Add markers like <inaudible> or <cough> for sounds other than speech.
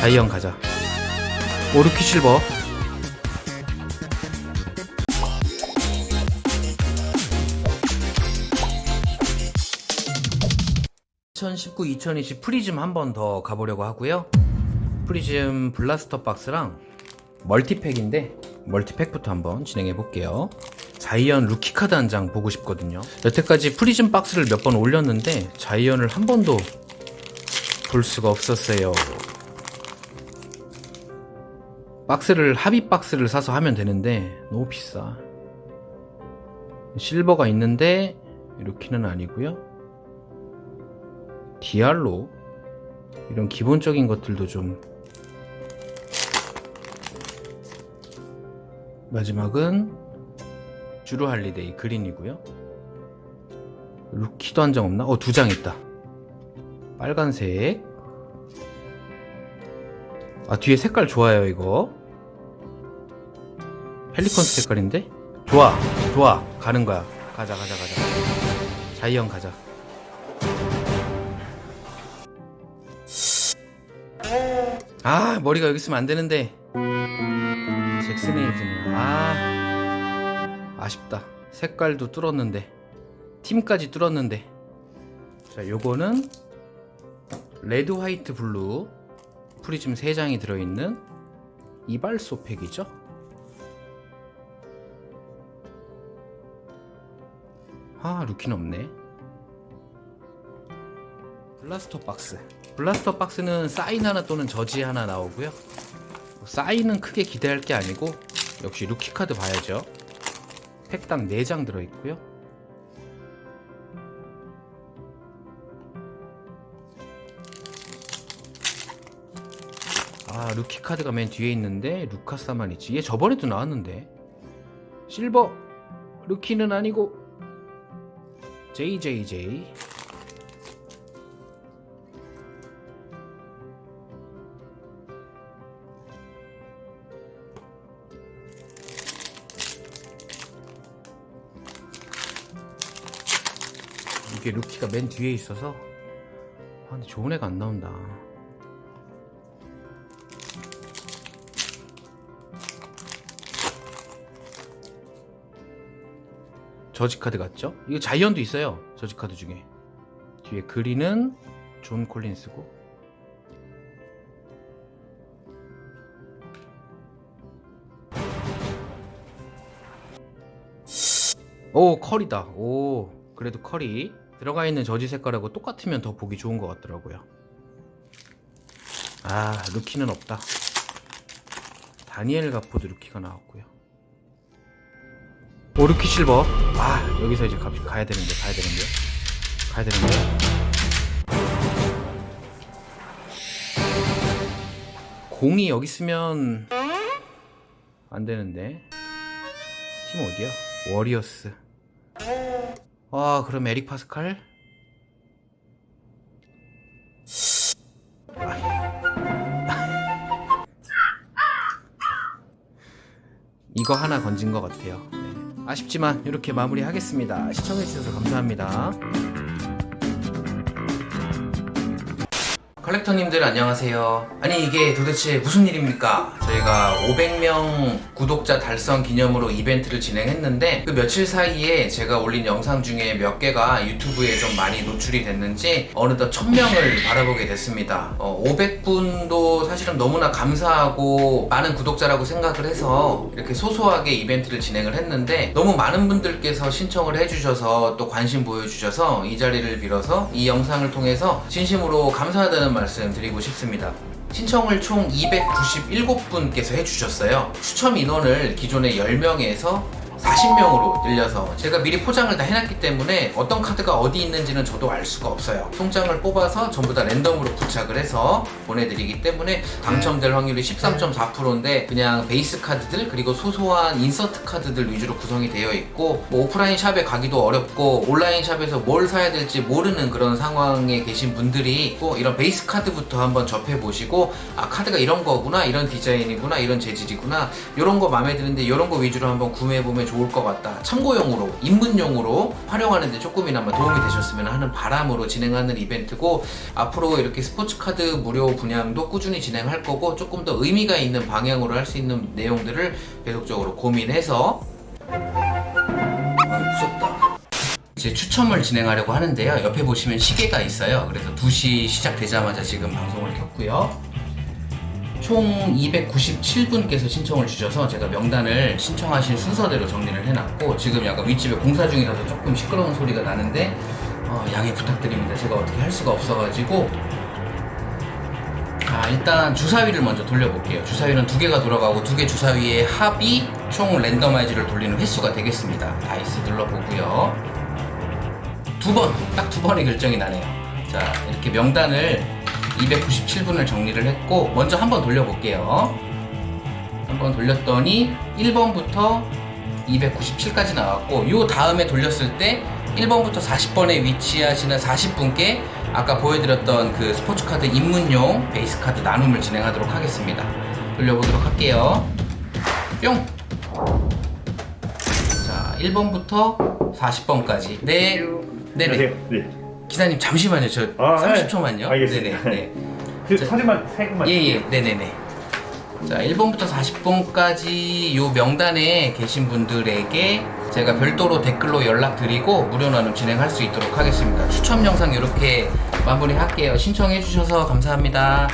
자이언 가자. 오르키 실버. 2019, 2020 프리즘 한 번 더 가보려고 하고요. 프리즘 블라스터 박스랑 멀티팩인데 멀티팩부터 한번 진행해 볼게요. 자이언 루키 카드 한 장 보고 싶거든요. 여태까지 프리즘 박스를 몇 번 올렸는데 자이언을 한 번도 볼 수가 없었어요. 박스를 합의 박스를 사서 하면 되는데 너무 비싸. 실버가 있는데 루키는 아니고요. 디알로 이런 기본적인 것들도 좀 마지막은 주루 할리데이 그린이고요. 루키도 한 장 없나? 어, 두 장 있다. 빨간색. 아, 뒤에 색깔 좋아요, 이거. 펠리컨스 색깔인데? 좋아, 좋아. 가는 거야. 가자, 가자, 가자. 자이언 가자. 아, 머리가 여기 있으면 안 되는데. 잭슨에이즈네. 아, 아쉽다. 색깔도 뚫었는데. 팀까지 뚫었는데. 자, 요거는 레드, 화이트, 블루 프리즘 3장이 들어있는 이발소 팩이죠. 아, 루키는 없네. 블라스터 박스. 블라스터 박스는 사인 하나 또는 저지 하나 나오고요. 사인은 크게 기대할 게 아니고 역시 루키 카드 봐야죠. 팩당 4장 들어있고요. 아 루키 카드가 맨 뒤에 있는데 루카사만 있지. 얘 저번에도 나왔는데. 실버 루키는 아니고 JJJ 이게 루키가 맨 뒤에 있어서 아 근데 좋은 애가 안 나온다 저지 카드 같죠? 이거 자이언도 있어요 저지 카드 중에. 뒤에 그리는 존 콜린스고. 오 컬이다. 오 그래도 컬이 들어가 있는 저지 색깔하고 똑같으면 더 보기 좋은 것 같더라고요. 아 루키는 없다. 다니엘 가포드 루키가 나왔고요 오 루키 실버 아 여기서 이제 가, 가야 되는데 가야 되는데 가야 되는데 공이 여기 있으면 안 되는데 팀 어디야? 워리어스 아 그럼 에릭 파스칼? <laughs> 이거 하나 건진 것 같아요. 네. 아쉽지만 이렇게 마무리하겠습니다. 시청해주셔서 감사합니다. 컬렉터님들 안녕하세요. 아니 이게 도대체 무슨 일입니까? 저희가 500명 구독자 달성 기념으로 이벤트를 진행했는데 그 며칠 사이에 제가 올린 영상 중에 몇 개가 유튜브에 좀 많이 노출이 됐는지 어느덧 1000명을 바라보게 됐습니다. 어, 500분도 사실은 너무나 감사하고 많은 구독자라고 생각을 해서 이렇게 소소하게 이벤트를 진행을 했는데 너무 많은 분들께서 신청을 해주셔서 또 관심 보여주셔서 이 자리를 빌어서 이 영상을 통해서 진심으로 감사하다는 말씀 드리고 싶습니다. 신청을 총 297분께서 해주셨어요. 추첨 인원을 기존의 10명에서 40명으로 늘려서 제가 미리 포장을 다 해놨기 때문에 어떤 카드가 어디 있는지는 저도 알 수가 없어요. 송장을 뽑아서 전부 다 랜덤으로 부착을 해서 보내드리기 때문에 당첨될 확률이 13.4%인데 그냥 베이스 카드들 그리고 소소한 인서트 카드들 위주로 구성이 되어 있고 뭐 오프라인 샵에 가기도 어렵고 온라인 샵에서 뭘 사야 될지 모르는 그런 상황에 계신 분들이 꼭 이런 베이스 카드부터 한번 접해 보시고 아 카드가 이런 거구나 이런 디자인이구나 이런 재질이구나 이런 거 마음에 드는데 이런 거 위주로 한번 구매해 보면 좋을 것 같다. 참고용으로, 입문용으로 활용하는데 조금이나마 도움이 되셨으면 하는 바람으로 진행하는 이벤트고 앞으로 이렇게 스포츠카드 무료 분양도 꾸준히 진행할 거고 조금 더 의미가 있는 방향으로 할 수 있는 내용들을 계속적으로 고민해서. 이제 추첨을 진행하려고 하는데요. 옆에 보시면 시계가 있어요. 그래서 2시 시작되자마자 지금 방송을 켰고요. 총 297분께서 신청을 주셔서 제가 명단을 신청하신 순서대로 정리를 해놨고 지금 약간 윗집에 공사 중이라서 조금 시끄러운 소리가 나는데 어, 양해 부탁드립니다. 제가 어떻게 할 수가 없어가지고 자 일단 주사위를 먼저 돌려볼게요. 주사위는 두 개가 돌아가고 두 개 주사위의 합이 총 랜더마이즈를 돌리는 횟수가 되겠습니다. 다이스 눌러보고요. 두 번, 딱 두 번의 결정이 나네요. 자, 이렇게 명단을 297분을 정리를 했고, 먼저 한번 돌려볼게요. 한번 돌렸더니 1번부터 297까지 나왔고, 요 다음에 돌렸을 때 1번부터 40번에 위치하시는 40분께 아까 보여드렸던 그 스포츠카드 입문용 베이스카드 나눔을 진행하도록 하겠습니다. 돌려보도록 할게요. 뿅! 자, 1번부터 40번까지. 네. 네네. 안녕하세요. 네. 기사님 잠시만요. 저 아, 30초만요. 네. 알겠습니다. 네네. 네. <laughs> 그 자, 사진만 세 개만. 예예. 네네네. 자, 1번부터 40번까지 요 명단에 계신 분들에게 제가 별도로 댓글로 연락드리고 무료 나눔 진행할 수 있도록 하겠습니다. 추첨 영상 이렇게 마무리할게요. 신청해 주셔서 감사합니다.